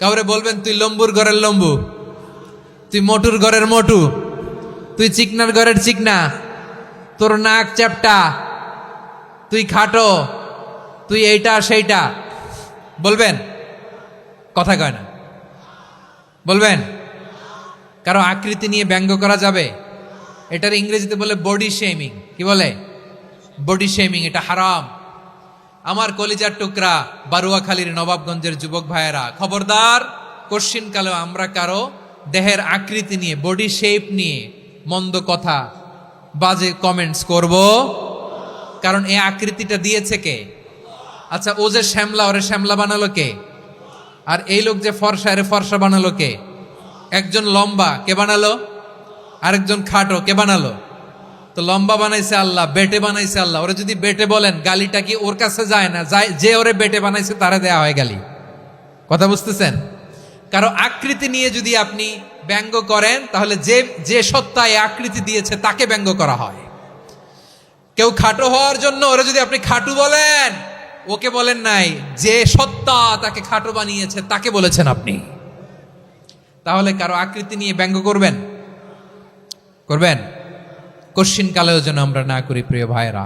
কাউরে বলবেন, তুই লম্বুর ঘরের লম্বু, তুই মোটুর ঘরের মটু, তুই চিকনার ঘরের চিকনা, তোর নাক চ্যাপটা, তুই খাটো, তুই এইটা, সেইটা। বলবেন? কথা কয় না। বলবেন? কারও আকৃতি নিয়ে ব্যঙ্গ করা যাবে? এটার ইংরেজিতে বলে বডি শেমিং কি বলে? বডি শেমিং এটা হারাম। আমার কলিজার টুকরা বারুয়াখালীর নবাবগঞ্জের যুবক ভাইয়েরা, খবরদার কোশ্চিন কালে আমরা কারও দেহের আকৃতি নিয়ে বডি শেপ নিয়ে মন্দ কথা, বাজে কমেন্টস করব। কারণ এই আকৃতিটা দিয়েছে কে? আচ্ছা ও যে শ্যামলা, ওরে শ্যামলা বানালো কে? আর এই লোক যে ফর্সা, এরে ফর্সা বানালো কে? একজন লম্বা, কে বানালো? আরেকজন খাটো, কে বানালো? তো লম্বা বানাইছে আল্লাহ, বেটে বানাইছে আল্লাহ। ওরা যদি বেটে বলেন, গালিটা কি ওর কাছে যায় না? যায় যে ওরে বেটে বানাইছে, তারে দেয়া হয় গালি। কথা বুঝতেছেন? কারও আকৃতি নিয়ে যদি আপনি ব্যঙ্গ করেন, তাহলে যে যে সত্তা এই আকৃতি দিয়েছে, তাকে ব্যঙ্গ করা হয়। কেউ খাটো হওয়ার জন্য ওরা যদি আপনি খাটু বলেন, ওকে বলেন নাই, যে সত্তা তাকে খাটো বানিয়েছে, তাকে বলেছেন আপনি। তাহলে কারও আকৃতি নিয়ে ব্যঙ্গ করবেন? করবেন? কশ্চিন কালেও যেন আমরা না করি প্রিয় ভাইরা